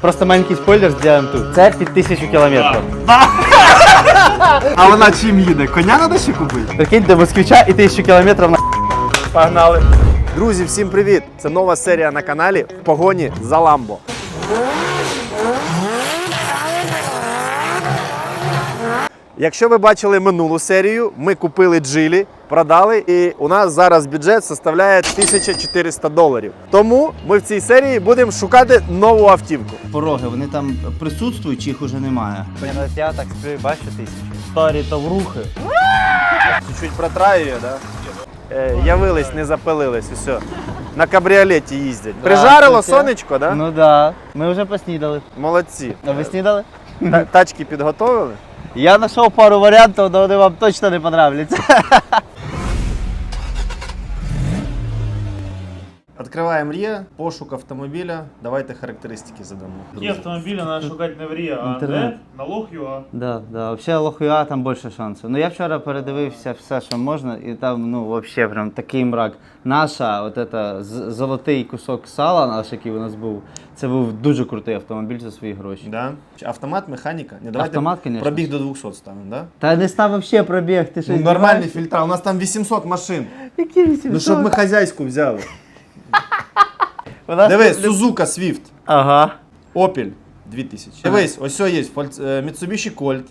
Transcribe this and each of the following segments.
Просто маленький спойлер сделаем тут. Це під тисячу кілометрів. А вона чим їде? Коня треба ще купити? Прикинь, до москвича і тисячу кілометрів на погнали. Друзі, всім привіт! Це нова серія на каналі в погоні за Ламбо. Якщо ви бачили минулу серію, ми купили джилі, продали, і у нас зараз бюджет составляє 1400 доларів. Тому ми в цій серії будемо шукати нову автівку. Пороги, вони там присутствують чи їх уже немає? Я так сплю, бачу тисячу. Старі та в рухи. Чуть-чуть протраює, да? Е, явились, не запилились, усе. На кабріолеті їздять. Прижарило це сонечко, да? Ну да. Ми вже поснідали. Молодці. А ви снідали? Та- Тачки підготовили? Я знайшов пару варіантів, але вони вам точно не понравляться. Відкриваємо Рія, пошук автомобіля. Давайте характеристики задамо. Ті автомобілі треба шукати не в Ріа, а Інтернет. де? На Лох.ua. Да, да. Взагалі лохуя там більше шансів. Ну я вчора передивився все, що можна, і там ну взагалі прям такий мрак. Наша, от ета, з- золотий кусок сала, наш, який у нас був, це був дуже крутий автомобіль за свої гроші. Да? Автомат, механіка. Не, давайте Автомат, конечно. Пробіг до 200 ставимо, да? Та не став взагалі пробіг, ти що Ну, нормальний фільтр. У нас там 800 машин. Які 800? Ну, щоб ми хазяйську взяли. У нас Диви, тут- Swift, Ага. Opel 2000. Дивись, ось є. Фоль- е, Mitsubishi Colt,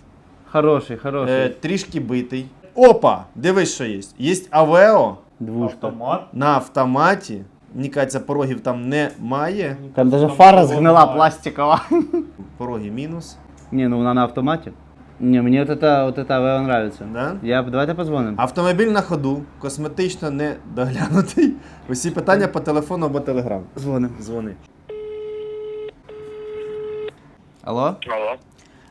Хороший, хороший. е, трішки битий. Опа! Дивись, що є. Є Aveo Двушка. Автомат. на автоматі. Мені кажеться, порогів там немає. Там даже фара згнила пластикова. Пороги мінус. Не, ну вона на автоматі. Не, мені от это, от это Aveo нравится. Да? Я, давайте позвоним. Автомобіль на ходу, косметично не доглянутий. Усі питання по телефону або телеграм. Дзвоним. Дзвони. Алло? Алло.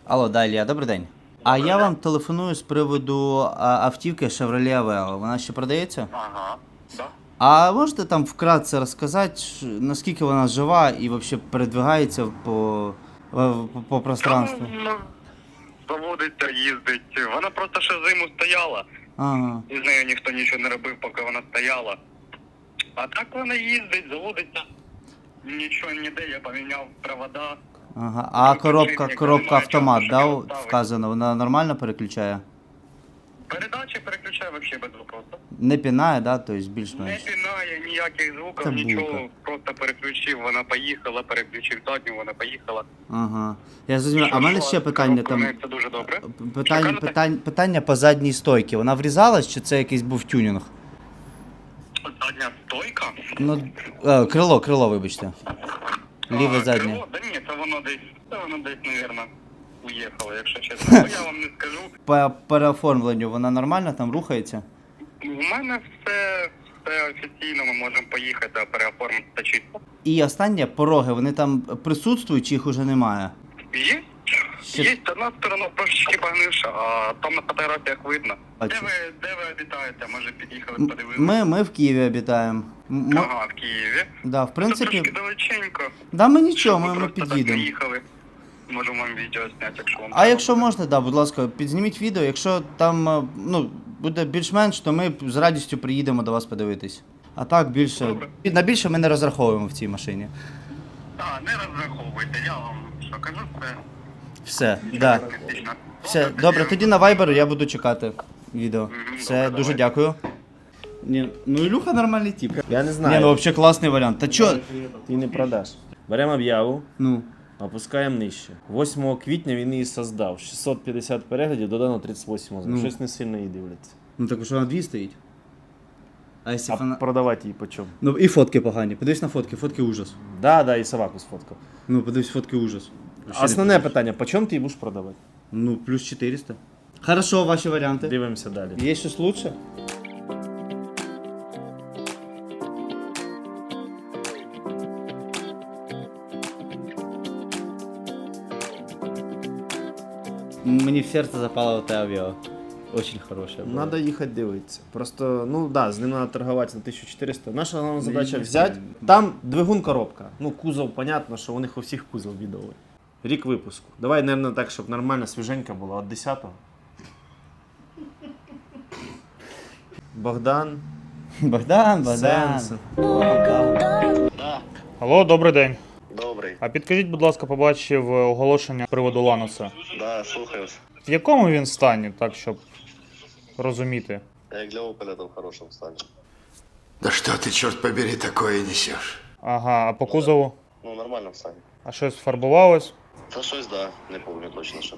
Алло, да, Ілля, добрий день. А я вам телефоную з приводу а, автівки Chevrolet Aveo. Вона ще продається? Ага. Да. А можете там вкратце розказати, ш- наскільки вона жива і взагалі передвигається по, по, по пространству? Ну, заводиться, їздить. Вона просто ще зиму стояла. Ага. І з нею ніхто нічого не робив, поки вона стояла. А так вона їздить, заводиться. Нічого ніде, я поміняв провода. Ага. А коробка, коробка автомат, да, вказано, вона нормально переключає? Передачі переключаю взагалі без звуку. Не пінає, да, тобто Не більш-менш. пінає ніяких звуків, Та нічого. булка. Просто переключив, вона поїхала, переключив задню, вона поїхала. Ага. Я зрозумів. А в мене ще питання там. Це дуже добре. Питання, кажете? питання, питання по задній стойці. Вона врізалась чи це якийсь був тюнінг? Задня стойка. Ну, е, крило, крило, вибачте. Ліве заднє. крило? Да ні, це воно десь, це воно десь, навірно, уїхало, якщо чесно. Ну, я вам не скажу. По переоформленню вона нормально там рухається? У мене все, все офіційно, ми можемо поїхати, а переоформити та чисто. І останнє пороги, вони там присутствують чи їх уже немає? Є? Ще- Є, одна сторона трошечки погнивша, а там на фотографіях видно. Де Бачу. ви, де ви обітаєте? Може під'їхали, М- подивилися? Ми, ми в Києві обітаємо. М- м- Ага, в Києві. Да, в Це принципі. трошки далеченько. Да, ми нічого, ми, ми просто так під'їдемо. приїхали. Можемо вам відео зняти, якщо вам А треба якщо можна, да, будь ласка, підзніміть відео. Якщо там е, ну, буде більш-менш, то ми з радістю приїдемо до вас подивитись. А так більше. Добре. На більше ми не розраховуємо в цій машині. А, не розраховуйте, я вам що кажу, це Все, да. Все, добре, тоді на Viber я буду чекати відео. Все, добре, дуже давай. дякую. Ні, ну Ілюха нормальний тип. Я не Ні, знаю. ну взагалі класний варіант. Та чо? Ти не продаш. Беремо об'яву, Ну, опускаємо нижче. 8 квітня він її создав. 650 переглядів, додано 38 Ну. Щось не сильно її дивляться. ну так що на дві стоїть. А якщо А вона... продавати її по чому? Ну і фотки погані. Подивись на фотки, фотки ужас. Да, да, і собаку сфоткав. Ну, подивись, фотки ужас. Вообще Основне не питання, по чому ти її будеш продавати? Ну, плюс 400. Хорошо, ваші варіанти. Дивимося далі. Є щось лучше? Мені в серце запало те авіо. Очень хороше. було. Надо їхати дивитися. Просто, ну да, з ним треба торгувати на 1400. Наша головна задача взяти. Там двигун коробка. Ну, кузов, понятно, що у них у всіх кузов відовий. Рік випуску. Давай, мабуть, так, щоб нормально свіженька була від 10-го. Богдан, Богдан, Богдан. Сенс. Алло, добрий день. Добрий. А підкажіть, будь ласка, побачив е, оголошення з приводу Ланоса. Да, слухаюсь. В якому він стані, так щоб розуміти? Як для Опеля, то в хорошому стані. Да что ты, черт побери, такое несешь? Ага, а по кузову? Ну, нормально в стані. А щось фарбувалось? Та щось, да, не пам'ятаю точно, що.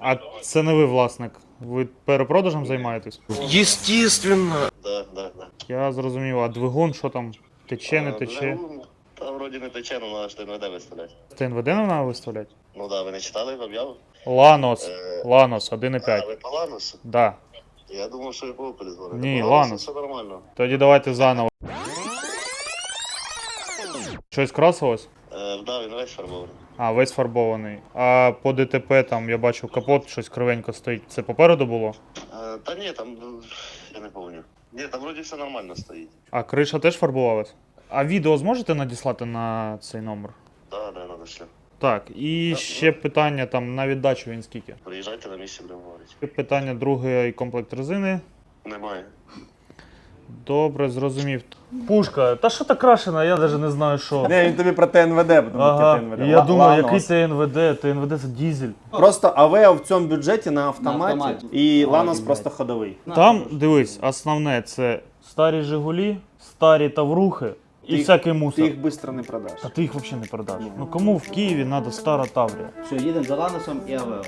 А це не ви власник. Ви перепродажем займаєтесь? Естественно. Да, да, да. Я зрозумів, а двигун що там? Тече, не тече? ну, Та вроді не тече, треба ж ТНВД виставляти. ТНВД не треба виставляти? Ну да, ви не читали об'яву? Ланос. Е, Ланос А, 1,5. ви по Ланусу? Да. Я думав, що ви по Опелі дзвоните. Ні, По Ланусу Ланус. Все нормально. Тоді давайте заново. Щось красилось? Е, да, він весь фарбований. А, весь фарбований. А по ДТП там я бачу капот, щось кривенько стоїть. Це попереду було? Е, та ні, там, я не пам'ятаю. Ні, там вроді все нормально стоїть. А криша теж фарбувалась? А відео зможете надіслати на цей номер? Да, да, надо. Так, і ще питання там на віддачу він скільки? Приїжджайте на місці, будемо говорити. Питання друге і комплект резини. Немає. Добре, зрозумів. Пушка, та що та крашена, я навіть не знаю що. Не, він тобі про ТНВД, тому Ага, ТНВД. я Ла- думаю, який ТНВД? ТНВД це дізель. Просто Авео в цьому бюджеті на автоматі, На автоматі. і Ланос просто ходовий. Там, дивись, основне це старі Жигулі, старі Таврухи і Ти- всякий мусор. Ти їх швидко не продаш. Та ти їх взагалі не продаш. Ну кому в Києві треба стара Таврія? Все, їдемо за Ланосом і Авео.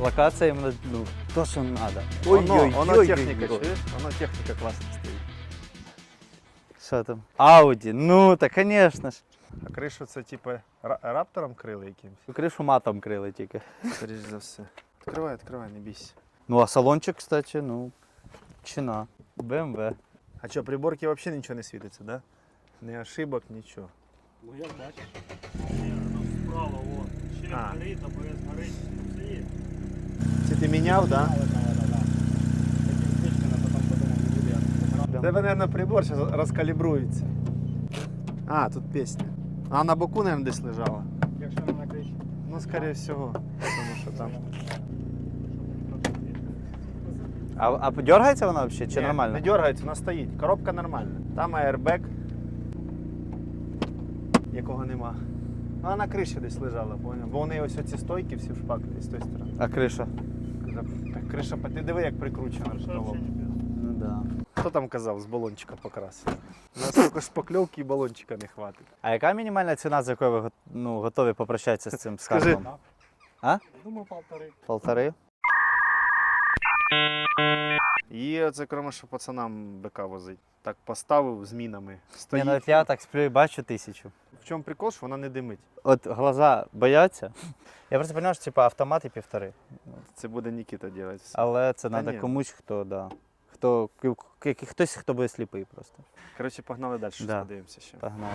Локація іменно, ну, то, що треба. Воно, воно техніка, чуєш? Воно техніка класно стоїть. Що там? Ауді, ну, та, звісно ж. А кришу це типу ра- раптором крили якимось? Кришу матом крили тільки. Скоріш за все. Відкривай, відкривай, не бійся. Ну, а салончик, кстати, ну, чина. БМВ. А що, приборки взагалі нічого не світиться, да? Не ошибок, нічого. Справа, вон. А. горить, АБС горить, все є. Це ти міняв, да? Тебе, мабуть, прибор зараз розкалібрується. А, тут пісня. А на боку, мабуть, десь лежала. Якщо не накричить. Ну, скоріше всього, тому що там. А, а дергається вона взагалі чи Ні, нормально? Не дергається, вона стоїть. Коробка нормальна. Там аербек, якого нема. Ну, Вона на криші десь лежала, поняв? Бо у неї ось оці стойки всі в шпаклі з тої сторони. А криша? Так криша, ти диви, як прикручена рукавом. Ну да. Хто там казав, з балончика покрасив? У нас тільки шпакльовки і балончика не хватить. А яка мінімальна ціна, за якою ви ну, готові попрощатися з цим Скажи. скарбом? А? Думаю, полтори. Полтори? І оце, кроме, що пацанам БК возить. Так поставив змінами. Стоїть. Я, навіть я так сплю і бачу тисячу. В чому прикол, що вона не димить. От глаза бояться. Я просто розумію, що типу, автомат і півтори. Це буде Нікіта робити. Але це Та треба ні. комусь, хто, да. Хто, хтось, хто буде сліпий просто. Коротше, погнали далі, щось Да. подивимося ще. Погнали.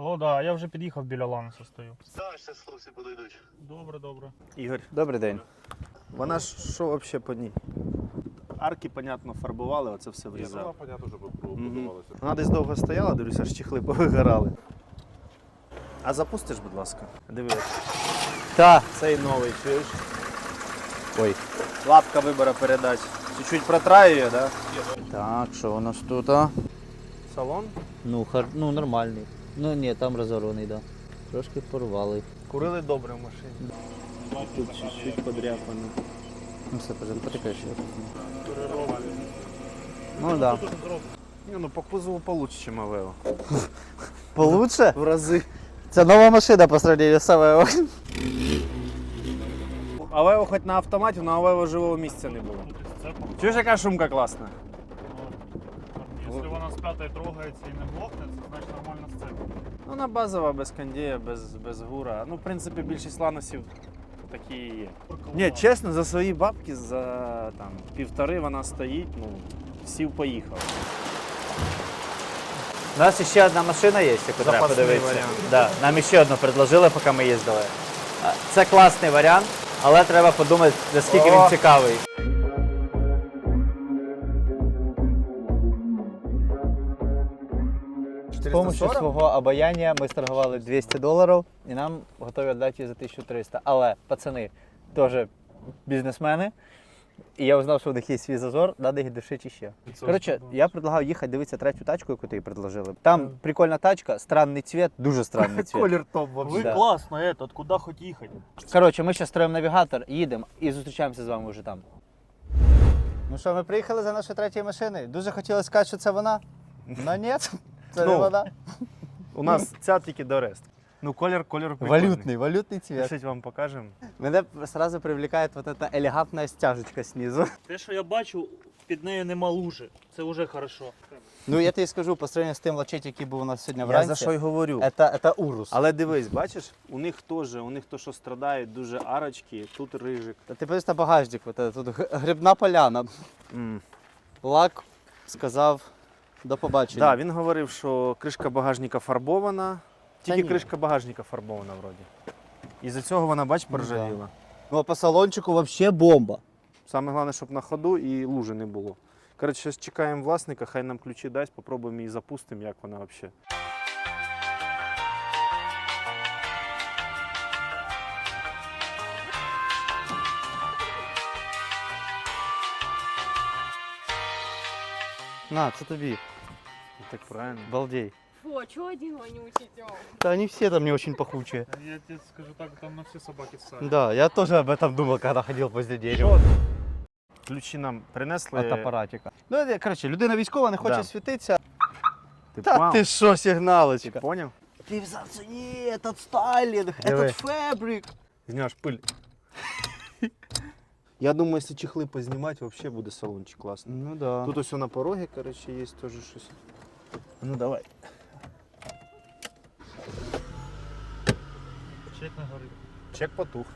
Алло, да, я вже під'їхав біля Лануса стою. так, ще хлопці подойдуть. Добре, добре. Ігор, Добрий день. вона ж що взагалі по ній? Арки, понятно, фарбували, оце все врізали. понятно, що Мгм. Вона десь довго стояла, дивлюся, аж чехли повигорали. А запустиш, будь ласка. Диви, Та. цей новий, чуєш? Ой. Лапка вибора передач. Чуть-чуть протраює, да? Так, що у нас тут? А? Салон. Ну, хар... ну нормальний. Ну ні, там розорваний, да. Трошки порвали. Курили добре в машині. Тут чуть-чуть подряпано. Ну все, потикаєш. Ну да. Ні, ну по кузову получше, ніж Авео. Получше? В рази. Це нова машина по сравнению з Авео. Авео хоч на автоматі, але Авео живого місця не було. Чуєш, яка шумка класна? Якщо вона з п'ятої трогається і не блокне, це значить нормально. Ну, вона базова, без кондея, без, без гура. Ну, в принципі, більшість ланосів такі і є. Ні, чесно, за свої бабки, за там, півтори вона стоїть, ну, сів поїхав. У нас ще одна машина є, яку треба подивитися. Да, нам ще одну предложили, поки ми їздили. Це класний варіант. Але треба подумати, наскільки він цікавий. З допомогою свого обаяння ми сторгували 200 доларів і нам готові віддати її за 1300. Але пацани теж бізнесмени. І я узнав, що у них є свій зазор, треба їх душити ще. Коротше, я предлагав їхати дивитися третю тачку, яку ти предложили. Там прикольна тачка, странний цвіт, дуже странний цвіт. топ Вы Да. классно этот, куда хоть ехать? Коротше, ми зараз строїмо навігатор, їдемо і зустрічаємося з вами вже там. Ну що, ми приїхали за нашою третьою машиною. Дуже хотілося сказати, що це вона. Але ні, це не Ну, вона. У нас ця тільки до рест. Ну, колір, колір прикольний. Валютний, валютний цвіт. Пишіть вам покажемо. Мене сразу привлекає вот эта елегантна стяжечка снизу. Те, що я бачу, під нею нема лужи. Це вже хорошо. Ну я тобі скажу, по сравнению з тим лачет, який був у нас сьогодні Я за що й говорю. це, це урус. Але дивись, бачиш, у них теж, у них то, що страдають, дуже арочки, тут рижик. Та Ти подивись на багажник, вот это, тут г- грибна поляна. М. Лак сказав до побачення. Да, він говорив, що кришка багажника фарбована. Тільки ні. кришка багажника фарбована вроді. І за цього вона, бач, поржавіла. Ну а по салончику взагалі бомба. Саме головне, щоб на ходу і лужи не було. Коротше, зараз чекаємо власника, хай нам ключі дасть, попробуємо її запустимо, як вона взагалі. На, це тобі. Так правильно. Балдей. Фу, а чё один вонючий, Тём? Да они все там не очень пахучие. Я тебе скажу так, там на всі собаки ссать. Да, я тоже об этом думал, когда ходил возле дерева. Ключі нам принесли. От апаратика. Ну, я- коротше, людина військова не хоче Да. світитися. Ти, Та пам- ти що, ти сигналочка? поняв? Ти взяв це ні, этот стайлінг, Диви. этот фабрик. З нього аж пиль. Я думаю, якщо чехли познімати, взагалі буде салончик класний. Ну да. Тут ось на порогі, коротше, є теж щось. Ну давай. Чек на горі. Чек потух.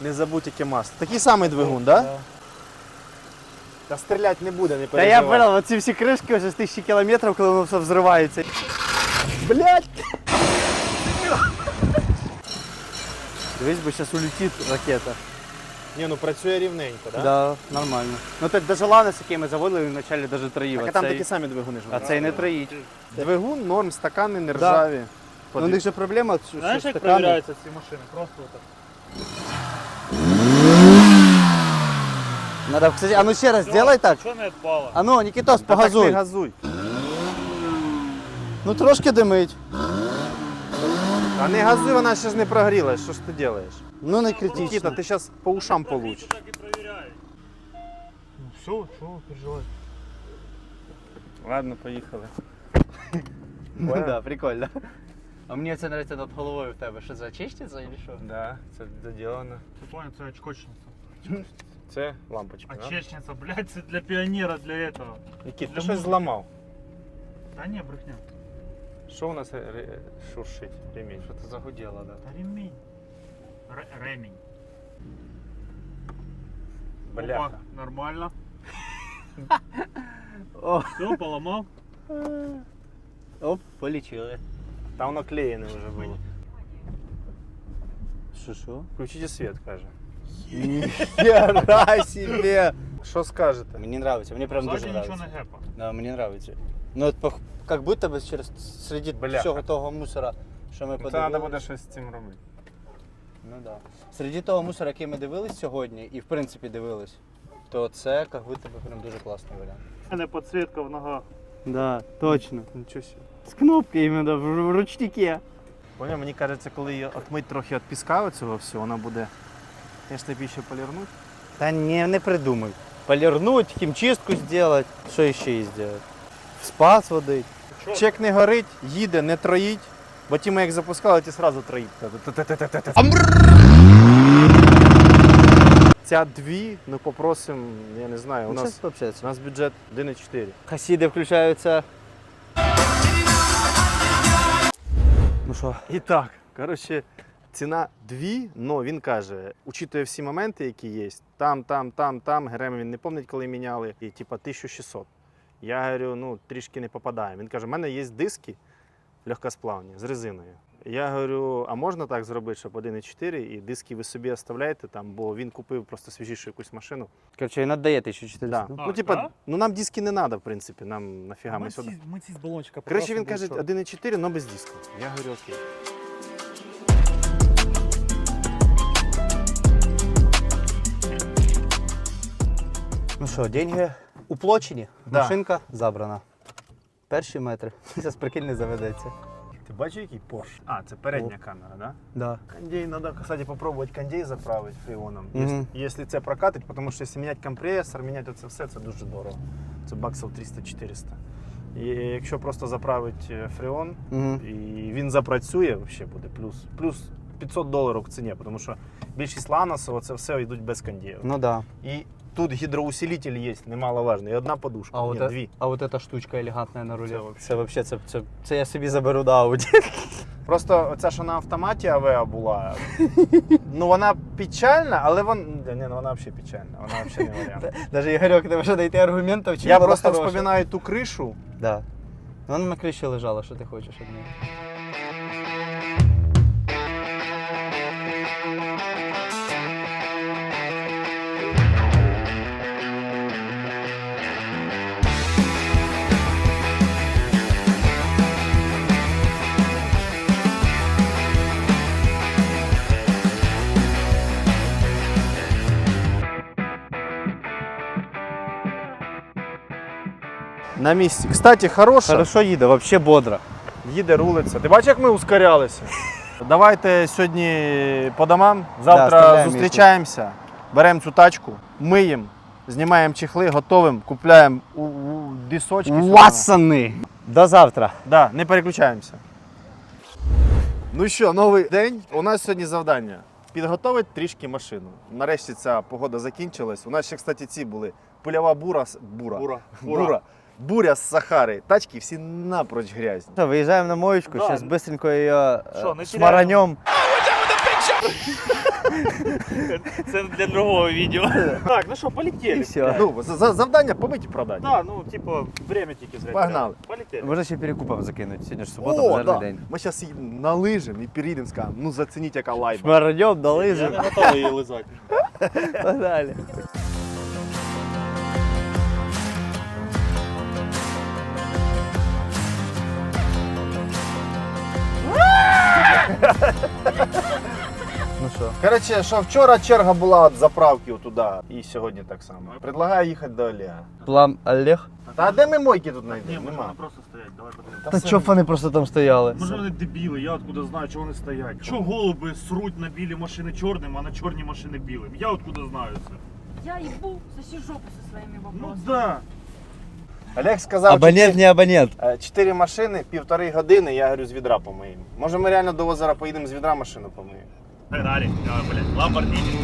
Не забудь, яке масло. Такий самий двигун, так? Да? Та стріляти не буде, не Та я переживай. понял, оці всі кришки вже з тисячі кілометрів, коли воно все взривається. Блять! Дивись, бо зараз улетить ракета. Ні, ну працює рівненько, так? Да, нормально. Ну так даже ланос, який ми заводили, він вначалі навіть троїв. Так, а там цей- такі самі двигуни ж. А цей не троїть. Двигун, норм, стакани, не ржаві. Ну, у них же проблема, що Знаєш, що як стакани. перевіряються ці машини? Просто отак. Надо, кстати, а ну ще раз, сделай так. Що не відпало? А ну, Нікітос, так погазуй. не газуй. Ну трошки димить. А не газуй, вона ще ж не прогрілась. Що ж ти робиш? Ну не Нікіта, критично. ти зараз по ушам получиш. Так і перевіряють. Ну все, що ви переживаєте? Ладно, поїхали. Ну да, прикольно. А мені це нравиться над головою в тебе. Що за чиститься чи що? Да, це заділено. Ти понял, це очкочниця. Це лампочка. А да? чечниця, блядь, це для піонера, для этого. Нікіт, ти Для щось музики. зламав. Та ні, брехня. Що у нас ре- ре- шуршить ремінь? Що ти загуділо, да? Та ремінь. Ре- ремінь. Бляха. Опа, нормально. О. Все, поламав. Оп, полічили. Там воно клеєне вже було. Що що? Включите світ, каже. Ніхера себе! Що скажете? Мені нравится, мені прям дуже Ззаді нічого нравится. не гепа. Да, мені нравится. Ну от пох- как будто бы через серед Бляха. всього того мусора, що ми Ну, Це подивилися. треба буде щось з цим робити. Ну да. Серед того мусора, який ми дивились сьогодні, і в принципі дивились, то це як будто би прям дуже класний варіант. У мене підсвітка в ногах. Да, точно. Нічого собі. З кнопки іменно в ручнике. Поняв, мені кажеться, коли її отмить трохи від піска цього всього, вона буде, звісно, більше полірнути. Та не, не придумай. Полірнуть, хімчистку зробити, що ще їй зробити? В спа сводить. Чек не горить, їде, не троїть. Бо ті ми як запускали, ті одразу троїть. Ця дві, ну попросимо, я не знаю, у Ну, нас, щас у нас бюджет 1,4. Хасіди включаються. Ну що? І так, коротше, ціна 2, але він каже, учитує всі моменти, які є, там, там, там, там, греми він не пам'ятає, коли міняли, і типа 1600. Я говорю, ну трішки не попадає. Він каже, у мене є диски легкосплавні з резиною. Я говорю, а можна так зробити, щоб 1,4 і диски ви собі оставляєте там, бо він купив просто свіжішу якусь машину. Короче, він віддає 1400. Да. А, ну, типа, да? ну нам диски не треба, в принципі, нам нафіга ми сюди. ми ці з балончика Коротше, він каже 1,4, але без дисків. Я говорю, окей. Ну що, деньги уплочені, Да. машинка забрана. Перші метри. Зараз прикинь не заведеться. Ти бачив, який Порш? А, це передня камера, так? Да? Да. Кондей, надо, кстати, попробовать кондей заправить фреоном. Мгм. Если, если це прокатить, тому що якщо міняти компресор, міняти це все, це дуже дорого. Це баксів 300-400. І якщо просто заправити е, фреон, Мгм. і він запрацює, взагалі буде плюс. Плюс 500 доларів в ціні, тому що більшість ланосів це все йдуть без кондеїв. Ну да. І тут гідроусилитель є, немаловажний. І одна подушка, А ні, от, дві. а от эта штучка елегантна на рулі. Це вообще- Це вообще, це, це, це я собі заберу до Ауді. Просто оця, що на автоматі Авеа була, ну вона печальна, але вона, ні, ну, вона взагалі печальна, вона взагалі не варіант. Даже Ігорьок не може знайти аргументів, чим Я просто вспоминаю ту кришу. Да. Ну, Вона на криші лежала, що ти хочеш від неї. На місці. Кстати, хороша. Хорошо їде, вообще бодро. Їде, рулиться. Ти бачиш, як ми ускорялися? Давайте сьогодні по домам. Завтра оставляємо зустрічаємося, беремо цю тачку, миємо, знімаємо чехли, готовимо, купляємо у, у дисочки. сюди. До завтра. Да, не переключаємося. Ну що, новий день. У нас сьогодні завдання. Підготовити трішки машину. Нарешті ця погода закінчилась. У нас ще, кстати, ці були пильова бура. з- Бура. Бура. Бура. Буря з Сахари. Тачки всі напроч грязні. Що, виїжджаємо на моечку, Да. зараз быстренько її Що, не шмаранем. Це для другого відео. Так, ну що, І полетели. все. Ну, за- за- завдання побити і продати. Да, ну, типу, время тільки зря. Погнали. Полетели. Можна ще перекупом закинути. Сьогодні ж субота, О, базарний да. день. Ми зараз налижимо і перейдемо, скажемо, ну зацініть, яка лайба. Шмаранем, Я не готовий її лизати. Погнали. Що? Коротше, що вчора черга була від заправки туди, і сьогодні так само. Предлагаю їхати до Олега. План Олег. Та де ми мойки тут Ні, знайдемо? може Нема. вони просто стоять, давай подивимось. Та чого б вони просто там стояли? Може вони дебіли, я откуда знаю, чого вони стоять. Чого голуби сруть на білі машини чорним, а на чорні машини білим? Я откуда знаю це. Я ебу соси жопу со своими Ну вопросами. да. Олег сказав, Абонент не абонент. е, чотири машини, півтори години, я говорю, з відра помиємо. Може ми реально до озера поїдемо з відра машину помиємо? Феррарі, блядь, Ламборгіні.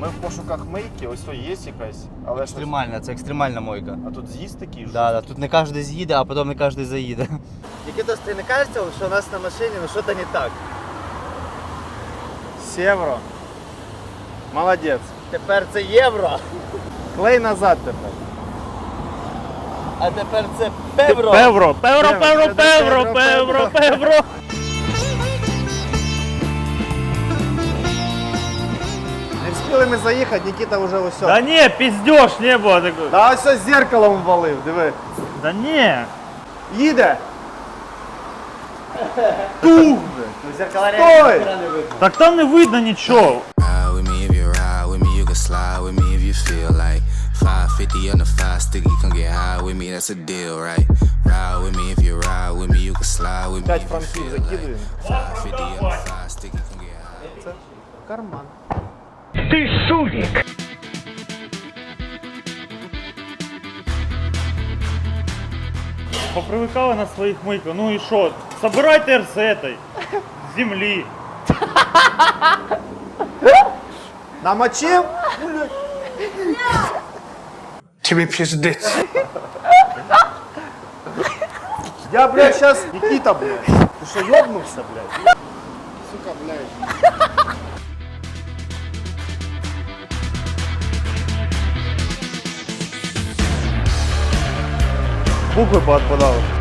Ми в пошуках мийки, ось то є якась, але ж Екстремальна, це екстремальна мойка. А тут з'їзд такий ж. Да, да, тут не кожен з'їде, а потім не кожен заїде. Нікітос, ти не кажеться, що у нас на машині ну, щось не так? Сєвро. Молодець. Тепер це євро, Клей назад тепер. а тепер це певро. Певро, певро, Певро, певро, певро, певро. Не встигли ми заїхати, Нікіта вже ось. Да не, пиздеж, не було такого. Да ось ось зеркалом валив, диви. Да не. Їде. Тух! Стой! Так там не видно нічого. slide with me if you feel like 550 on the five sticky, come get high with me, that's a deal, right? Ride with me if you ride with me, you can slide with me П'ять if you франків feel like закидуємо. 550 on the five sticky, come get high. Карман. Попривикали на своїх мийках. Ну і що? Собирайте з этой з землі. Намочил? Тебе пиздец. Я, блядь, сейчас... Никита, блядь. Ты что, ёбнулся, блядь? Сука, блядь. Буквы поотпадала.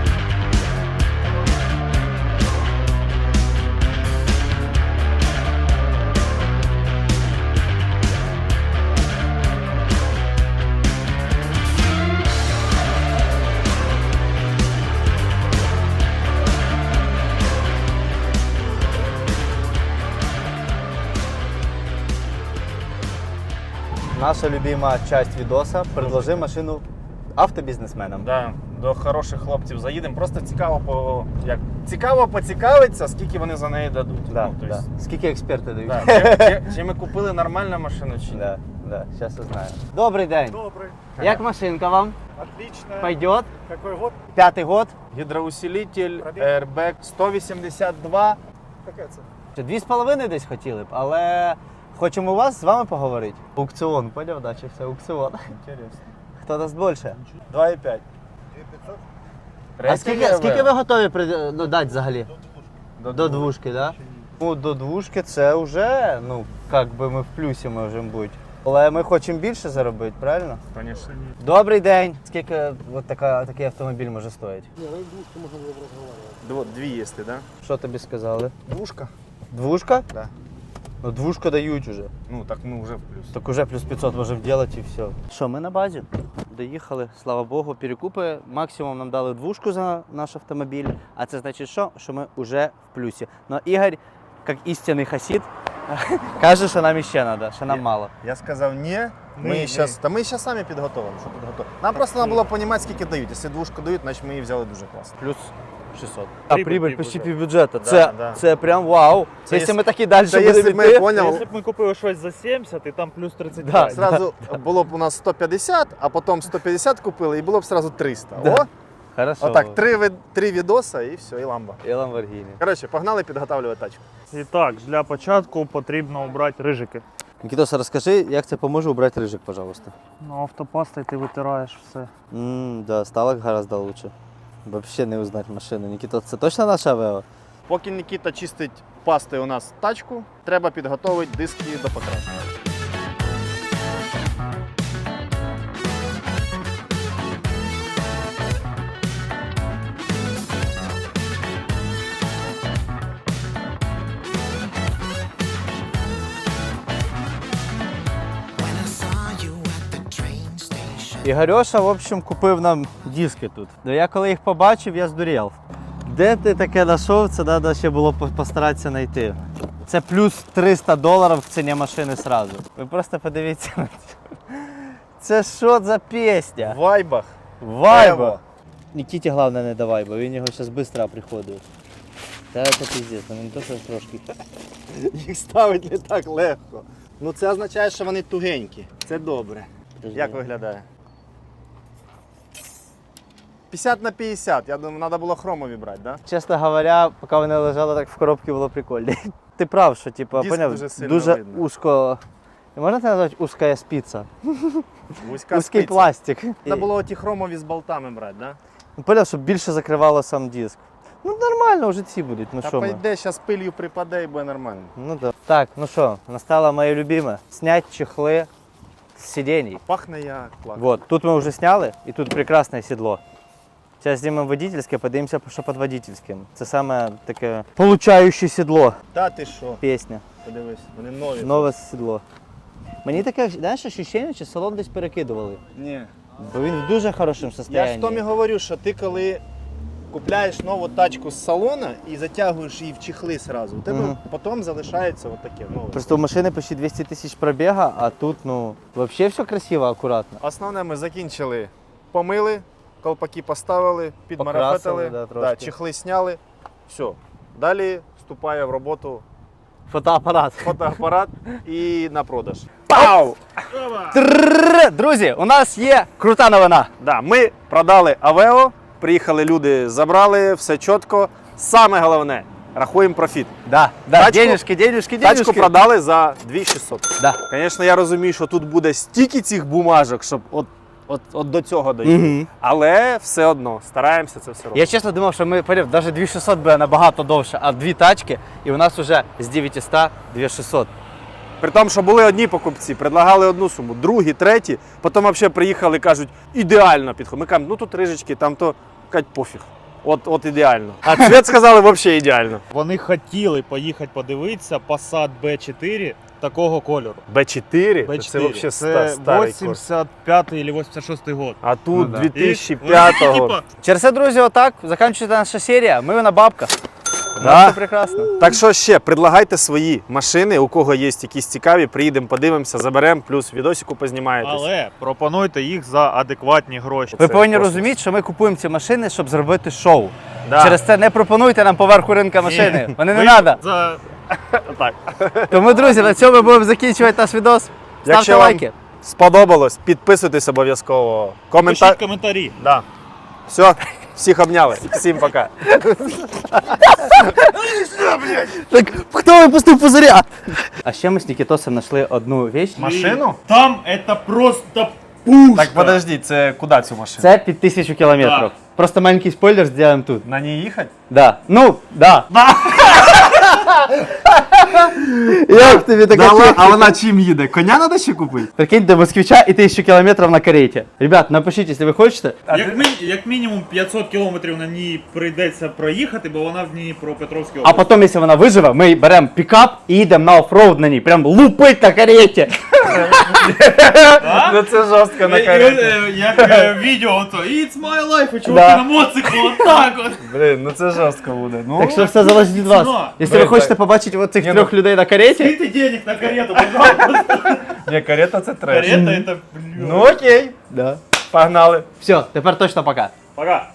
Наша любима часть відоса предложи машину автобізнесменам. Да, до хороших хлопців заїдемо. Просто цікаво по як цікаво поцікавитися, скільки вони за неї дадуть. Да, ну, то да. есть, Скільки експерти дають? да. Чи, чи, чи ми купили нормальну машину, чи ні? Да, да, зараз узнаю. Добрий день. Добрый. Як машинка вам? Отлично. Пойдет? Какой год? П'ятий год? Гідроусилитель, Пробіг? airbag 182. Какая цена? Чи Дві з половиною десь хотіли б, але хочемо у вас з вами поговорити. Аукціон, поняв, да, чи все аукціон. Інтересно. Хто дасть більше? 2,5. А скільки, скільки ви готові при- ну, дати взагалі? До, двушки. До двушки, да? Ну, до двушки це вже, ну, як би ми в плюсі можемо бути. Але ми хочемо більше заробити, правильно? Конечно. Добрий день. Скільки от така, такий автомобіль може стоїти? Дво, дві є, да? Що тобі сказали? Двушка. Двушка? Да. Ну, двушку дають уже. Ну так ми вже в плюс. Так уже плюс 500 можемо зробити і все. Що, ми на базі? Доїхали, слава Богу, перекупи. Максимум нам дали двушку за наш автомобіль. А це значить що? Що ми вже в плюсі. Но Ігор, як істинний хасід, каже, що нам іще треба, що нам мало. Я сказав ні. Ми Ні, зараз, та ми зараз самі підготовимо. Що підготовимо? Нам просто треба було розуміти, скільки дають. Якщо двушку дають, значить ми її взяли дуже класно. Плюс 600. А Прибыль прибыль почти. Да, це, да. це прям вау. Це якщо ми так і далі Це якщо будемо ми йти, поняв, Якщо б ми купили щось за 70 і там плюс 35. Да. Сразу було б у нас 150, а потім 150 купили і було б сразу 300. Да. О, Хорошо. отак, три, ви- три відоса і все, і ламба. І Lamborghini. Коротше, погнали підготовлювати тачку. І так, для початку потрібно обрати рижики. Нікітоса, розкажи, як це поможе убрати рижик, пожалуйста. Ну, автопастою ти витираєш все. М, да, стало гораздо лучше. Вообще не узнать машину. Нікіто, це точно наша Вео? Поки Нікіта чистить пасти у нас тачку, треба підготувати диски до покраски. Ігорьоша, в общем, купив нам диски тут. Ну я коли їх побачив, я здурів. Де ти таке знайшов, це треба ще було постаратися знайти. Це плюс 300 доларів в ціні машини сразу. Ви просто подивіться на це. Це що за пісня? В вайбах. Вайба! Нікіті головне не давай, бо він його зараз швидко приходить. Та це піздець, ну не то, що трошки. Їх ставить не так легко. Ну це означає, що вони тугенькі. Це добре. Подожди. Як виглядає? 50 на 50. Я думаю, треба було хромові брати, да? Чесно говоря, поки вони лежали так в коробці, було прикольно. Ти прав, що типу, Диск поняв, дуже сильно дуже видно. узко. Можна це назвати узкая спіца? Вузька Узкий спиця. пластик. Треба було ті хромові з болтами брати, да? Ну, Поняв, щоб більше закривало сам диск. Ну нормально, вже ці будуть. Ну Та що ми? пойде, зараз пилью припаде і буде нормально. Ну да. Так, ну що, настало моє любиме. Снять чехли з сидений. Пахне як плак. Вот, тут ми вже сняли, і тут прекрасне сідло. Зараз знімемо водительське, подивимося, що під водительським. Це саме таке получаюче сідло. Та ти що? Пісня. Подивись, вони нові. Нове сідло. Мені таке, знаєш, ощущення, що салон десь перекидували. Ні. Бо він в дуже хорошому Я ж стані. Томі говорю, що ти коли купляєш нову тачку з салона і затягуєш її в чехли сразу, у тебе Мгм. потім залишається отаке нове. Просто у машини почти 200 тисяч пробіга, а тут, ну, взагалі все красиво, акуратно. Основне ми закінчили. Помили, колпаки поставили, підмарафетили, да, трошки. чехли сняли. Все. Далі вступає в роботу Фотоапарат. фотоапарат і на продаж. Пау! Друзі, у нас є крута новина. Да, ми продали Авео, приїхали люди, забрали, все чітко. Саме головне, рахуємо профіт. Да, да, Тачку- денежки, денежки, денежки. Тачку продали за 2600. Да. Звісно, я розумію, що тут буде стільки цих бумажок, щоб от, от, от до цього дойти. Мгм. Але все одно стараємося це все робити. Я чесно думав, що ми поняв, навіть 2600 буде набагато довше, а дві тачки, і у нас вже з 900 2600. При тому, що були одні покупці, предлагали одну суму, другі, треті, потім взагалі приїхали, кажуть, ідеально підходить. Ми кажемо, ну тут рижечки, там то кажуть, пофіг. От, от ідеально. А цвіт сказали, взагалі ідеально. Вони хотіли поїхати подивитися Passat B4 такого кольору. Б4, B4. це взагалі це старий курс. 85 або 86 год. А тут Ну да. 2005-го. Типа, Через це, друзі, отак закінчується наша серія. Ми на бабках. Да. Все прекрасно. Так що ще предлагайте свої машини, у кого є якісь цікаві, приїдемо, подивимося, заберемо, плюс відосику познімаєтесь. але пропонуйте їх за адекватні гроші. Ви Це повинні розуміти, що ми купуємо ці машини, щоб зробити шоу. Да. Через це не пропонуйте нам поверху ринка машини. Вони не треба. За... Так. Тому, друзі, на цьому ми будемо закінчувати наш відос. Ставте Якщо вам лайки. сподобалось, підписуйтесь обов'язково. Коментар. Пишіть коментарі. Да. Все, всіх обняли. Всім пока. Так, хто випустив пузиря? А ще ми з Нікітосом знайшли одну річ. Машину? Там это просто пушка. Так подожди, це куди цю машину? Це під тисячу кілометрів. Да. Просто маленький спойлер зробимо тут. На ній їхати? Да. Ну, да. Як тобі така техніка? а вона чим їде? Коня треба ще купити? Прикинь, до москвича і тисячу кілометрів на кареті. Ребят, напишіть, якщо ви хочете. Як, мі- як мінімум 500 кілометрів на ній прийдеться проїхати, бо вона в Дніпропетровській А області. потім, якщо вона виживе, ми беремо пікап і їдемо на оффроуд на ній. Прям лупить на кареті. Ну це жорстко на Е, кареті. е, Як е, відео, то It's my life, і Да. на моциклу, отак от. Блін, ну це жорстко буде. Ну, Так що все залежить від вас. ціна. Якщо ви хочете так. побачити от цих Ні, трьох людей на кареті, Скиньте денег на карету, пожалуйста. ні, карета це треш. Карета это, блін. Ну окей, да. погнали. все, тепер точно пока. Пока.